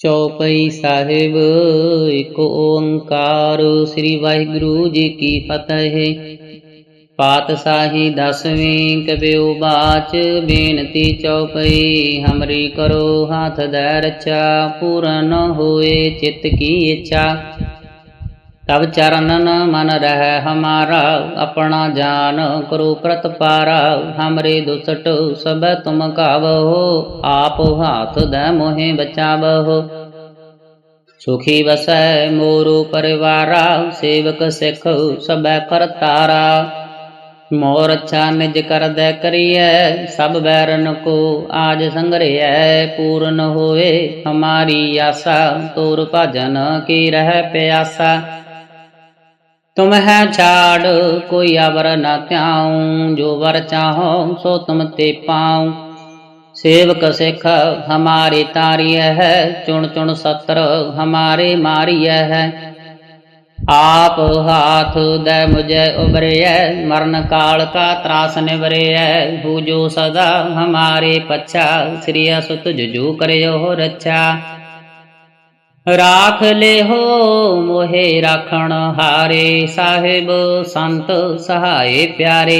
ਚੌਪਈ ਸਾਹਿਬ, ਇੱਕ ਓੰਕਾਰ, ਸ੍ਰੀ ਵਾਹਿਗੁਰੂ ਜੀ ਕੀ ਫਤਿਹ। ਪਾਤਸ਼ਾਹੀ ਦਸਵੇਂ ਕਬਿਓ ਬਾਚ, ਬੇਨਤੀ ਚੌਪਈ, ਹਮਰੀ ਕਰੋ ਹਾਥ ਧੈ ਰਚਾ ਪੂਰਨ ਹੋਏ ਚਿਤ ਕੀ ਇੱਛਾ। ਤਬ ਚਰਨਨ ਮਨ ਰਹਿ ਹਮਾਰਾ, ਆਪਣਾ ਜਾਨ ਕਰੋ ਪ੍ਰਤਪਾਰਾ ਹਮਰੇ ਦੁਸਟ ਸਭ ਤੁਮ ਕਾਵਹੋ ਆਪ ਹਾਥ ਦੈ ਮੋਹਿ ਬਚਾਵਹੋ ਸੁਖੀ ਵਸੈ ਮੋਰੂ ਪਰਿਵਾਰਾ, ਸੇਵਕ ਸਿੱਖ ਸਭੈ ਕਰਤਾਰਾ ਮੋਰ ਅੱਛਾ ਨਿਜ ਕਰਦੈ ਕਰੀਐ, ਸਭ ਬੈਰਨ ਕੋ ਆਜ ਸੰਗਰਿਐ ਪੂਰਨ ਹੋਏ ਹਮਾਰੀ ਆਸਾ, ਤੋਰ ਭਜਨ ਕੀ ਰਹਿ ਪਿਆਸਾ। ਤੁਮ ਹੈ ਛਾੜ, ਕੋਈ ਅਵਰ ਨ ਧਿਆਉ, ਜੋ ਵਰ ਚਾਹੋ ਸੋ ਤੁਮ ਤੇ ਪਾਉ। ਸੇਵਕ ਸਿੱਖ ਹਮਾਰੇ ਤਾਰੀਐ ਹੈ, ਚੁਣ ਚੁਣ ਸਤਰ ਹਮਾਰੇ ਮਾਰੀਐ ਹੈ। ਆਪ ਹਾਥ ਦੈ ਮੁਝੈ ਉਬਰਿਐ ਮਰਨ ਕਾਲ ਕਾ ਤਰਾਸ ਨਿਵਰਿਐ। ਹੂ ਜੋ ਸਦਾ ਹਮਾਰੇ ਪਛਾ, ਸ੍ਰੀ ਅਸੁਤ ਜੁ ਕਰਿਓ ਰੱਛਾ। ਰਾਖ ਲਿਹੋ ਮੋਹਿ ਰਾਖਣ ਹਾਰੇ, ਸਾਹਿਬ ਸੰਤ ਸਹਾਏ ਪਿਆਰੇ।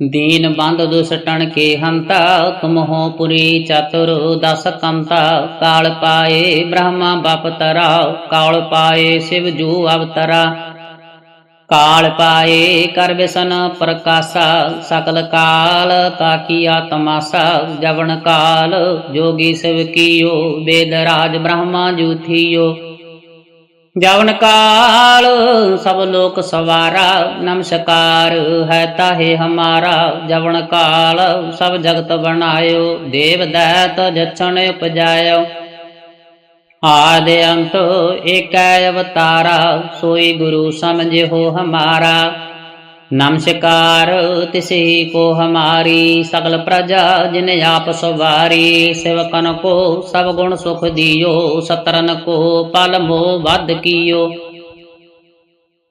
ਦੀਨ ਬੰਦ ਦੁਸਟਣ ਕੇ ਹੰਤਾ ਤੁਮ ਪੁਰੀ ਚਤੁਰ ਦਸ ਕੰਤਾ। ਕਾਲ ਪਾਏ ਬ੍ਰਹਮਾ, ਬਪ ਤਰਾ, ਕਾਲ ਪਾਏ ਸਿਵ ਜੂ ਅਵਤਰਾ। ਕਾਲ ਪਾਏ ਕਰ ਵਿਸਨ ਪ੍ਰਕਾਸ਼ਾ, ਸਕਲ ਕਾਲ ਤਾਕੀਆ ਤਮਾਸਾ ਜਵਨ ਕਾਲ ਜੋਗੀ ਸਿਵ ਕੀਓ, ਵੇਦ ਰਾਜ ਬ੍ਰਹਮਾ ਜੂਥੀਓ। ਜਵਨ ਕਾਲ ਸਭ ਲੋਕ ਸਵਾਰਾ, ਨਮਸਕਾਰ ਹੈ ਤਾਹੇ ਹਮਾਰਾ, ਜਵਨ ਕਾਲ ਸਭ ਜਗਤ ਬਣਾਇਓ, ਦੇਵ ਦੈਤ ਜਛਣ ਉਪਜਾਇਓ। ਆਦ ਅੰਤ ਏਕੈ ਅਵਤਾਰਾ, ਸੋਈ ਗੁਰੂ ਸਮਝਿਓ ਹਮਾਰਾ। ਨਮਸਕਾਰ ਤਿਸੇ ਕੋ ਹਮਾਰੀ, ਸਗਲ ਪ੍ਰਜਾ ਜਿਨ ਆਪ ਸਵਾਰੀ। ਸੇਵਕਨ ਕੋ ਸਭ ਗੁਣ ਸੁਖ ਦਿਓ, ਸਤਰਨ ਕੋ ਪਲ ਮੋ ਵੱਧ ਕੀਓ।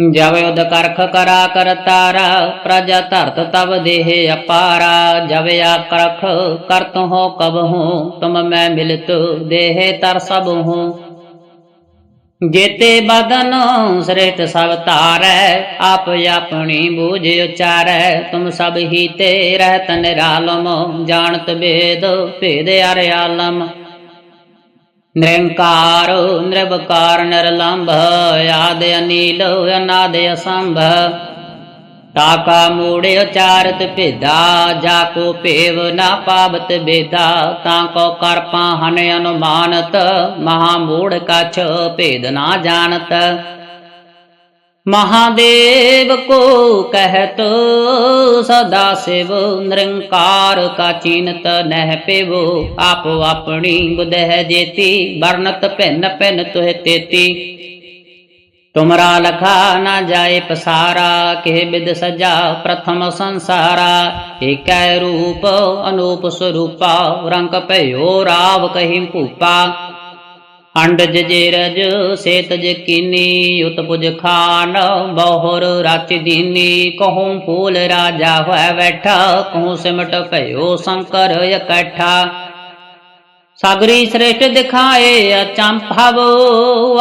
ਜਬ ਉਦ ਕਰਖ ਕਰਾ ਕਰਤਾਰਾ ਪ੍ਰਜਾ ਧਰਤ ਤਬ ਦੇਹ ਅਪਾਰਾ ਜਬ ਆ ਕਰਖ ਕਰਤ ਹੋ ਕਬ ਹੂੰ ਤੁਮ ਮੈਂ ਮਿਲਤ ਦੇਹ ਤਰ ਸਭ ਹੂੰ ਜੇਤੇ ਬਦਨ ਸ੍ਰੇਸ਼ਟ ਸਭ ਤਾਰੈ ਆਪ ਆਪਣੀ ਬੂਝ ਉਚਾਰੈ, ਤੁਮ ਸਭ ਹੀ ਤੇ ਰਹਿਤ ਨਿਰਾਲਮ, ਜਾਣਤ ਭੇਦ ਭੇਦ ਅਰ ਆਲਮ। ਨਿਰੰਕਾਰ ਨਿਰਭਕਾਰ ਨਿਰਲੰਭ, ਆਦ ਅਨੀਲ, ਅਨਾਦ ਅਸੰਭ। ਤਾਕਾ ਮੂੜੇ ਉਚਾਰਤ ਭੇਦਾ, ਜਾ ਕੋ ਭੇਵ ਨਾ ਪਾਵਤ ਬੇਦਾ, ਤਾਂ ਕੋ ਕਰਪਾ ਹਨ ਅਨੁਮਾਨਤ, ਮਹਾ ਮੂੜ ਕਛ ਭੇਦ ਨਾ ਜਾਣਤ। ਮਹਾਦੇਵ ਕੋ ਕਹਿਤ, ਸਦਾ ਸਿਵ ਨਿਰੰਕਾਰ ਕਾ ਚੀਨਤ ਨਹਿ ਪਿਵ। ਆਪੋ ਆਪਣੀ ਬੁਧਹਿ ਜੇਤੀ ਵਰਨਤ ਭਿੰਨ ਭਿੰਨ ਤੁਹ ਤੇਤੀ। ਤੁਮਰਾ ਲਖਾ ਨਾ ਜਾਏ ਪਸਾਰਾ, ਕਿਹ ਬਿਦ ਸਜਾ ਪ੍ਰਥਮ ਸੰਸਾਰਾ। ਏਕੈ ਰੂਪ, ਅਨੂਪ ਸਰੂਪਾ, ਰੰਗ ਭਇਓ ਰਾਵ ਕਹੀ ਭੂਪਾ। ਅੰਡਜ ਜੇਰਜ ਸੇਤਜ ਕੀਨੀ, ਉਤਪੁਜ ਖਾਨ, ਬਹੁਰ ਰਚ ਦੀਨੀ, ਕਹੂੰ ਫੂਲ ਰਾਜਾ ਹੋਇ ਬੈਠਾ ਕਹੂੰ ਸਿਮਟ ਭਇਓ ਸ਼ੰਕਰ ਇਕੱਠਾ। ਸਾਗਰੀ ਸ੍ਰੇਸ਼ਟ ਦਿਖਾਏ ਅਚੰਭਵ,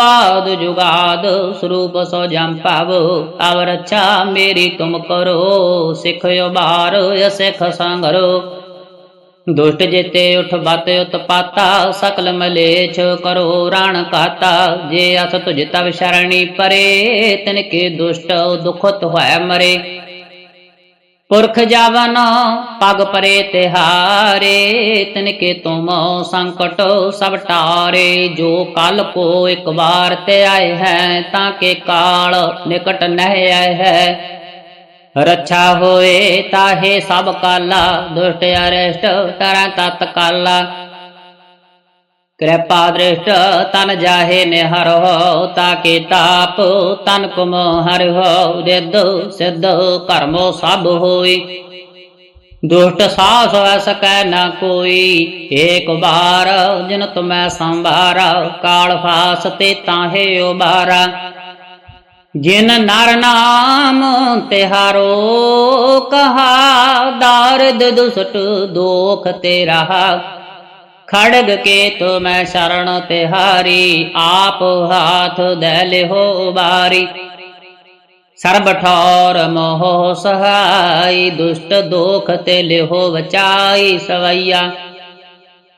ਆਦ ਜੁਗਾਦ ਸਰੂਪ ਸੋ ਜੰਭਵ। ਅਵ ਰੱਛਾ ਮੇਰੀ ਤੁਮ ਕਰੋ, ਸਿਖ ਬਾਰ ਸਿਖ ਸੰਗਰੋ। ਦੁਸ਼ਟ ਜੇਤੇ ਉਠ ਬਤ ਉਤਪਾਤਾ ਸਕਲ ਮਲੇਛ ਕਰੋ ਰਣ ਕਾਤਾ। ਜੇ ਅਸ ਤੁਜ ਤਵ ਸ਼ਰਣੀ ਪਰੇ, ਤਿਨ ਕੇ ਦੁਸ਼ਟ ਦੁਖਤ ਹੋਇ ਮਰੇ। ਪੁਰਖ ਜਾਵਨ ਪਗ ਪਰੇ ਤਿਹਾਰੇ, ਤਿਨ ਕੇ ਤੁਮ ਸੰਕਟ ਸਭ ਟਾਰੇ। ਜੋ ਕਲ ਕੋ ਇੱਕ ਵਾਰ ਤੇ ਆਏ ਹੈ, ਤਾਂ ਕੇ ਕਾਲ ਨਿਕਟ ਨਹਿ ਆਏ ਹੈ। ਰੱਛਾ ਹੋਏ ਤਾਹੇ ਸਭ ਕਾਲਾ, ਦੁਸ਼ਟ ਅਰਿਸ਼ਟ ਤਰਾ ਤਤ ਕਾਲਾ। ਕਿਰਪਾ ਦ੍ਰਿਸ਼ਟ, ਤਨ ਜਾਹੇ ਨਿਹਰੋ ਤਾਕੇ ਤਾਪ, ਤਨ ਕੁਮ ਹਰਿਓ ਰਿੱਧ ਸਿੱਧ ਕਰਮੋ ਸਭ ਹੋਈ। ਦੁਸ਼ਟ ਸਾਸ ਹੋਇ ਸਕੈ ਨਾ ਕੋਈ, ਏਕ ਬਾਰ ਜਿਨ ਤੁਮੈ ਸੰਭਾਰਾ, ਕਾਲ ਫਾਸ ਤੇ ਤਾਹੇ ਉਬਾਰਾ ਜਿਨ ਨਰ ਨਾਮ ਤਿਹਾਰੋ ਕਹਾ, ਦਾਰਦ ਦੁਸਟ ਦੋਖ ਤੇਰਾ। ਖੜਗ ਕੇ ਤੁਮੈ ਸ਼ਰਣ ਤਿਹਾਰੀ, ਆਪ ਹਾਥ ਦੇ ਲਿਹੋ ਬਾਰੀ। ਸਰਬ ਠੌਰ ਮੋਹ ਸਹਾਈ, ਦੁਸ਼ਟ ਦੋਖ ਤੇ ਲਿਹੋ ਬਚਾਈ ਸਵਈਆ।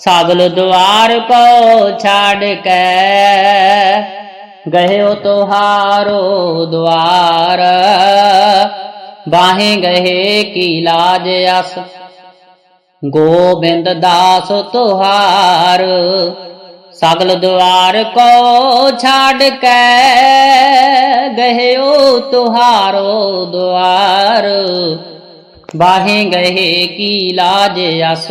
ਸਾਗਲ ਦੁਆਰ ਕੋ ਛਾੜ ਕੇ। ਗਏ ਤੁਹਾਰੋ ਦੁਆਰ, ਬਾਹੇ ਗਏ ਕੀ ਲਾਜ ਅਸ। ਗੋਬਿੰਦ ਦਾਸ ਤੁਹਾਰ, ਸਗਲ ਦੁਆਰ ਕੋ ਛਾੜ ਕੇ। ਗਹਿਓ ਤੁਹਾਰੋ ਦੁਆਰ, ਬਾਹੇ ਗਏ ਕੀ ਲਾਜ ਅਸ।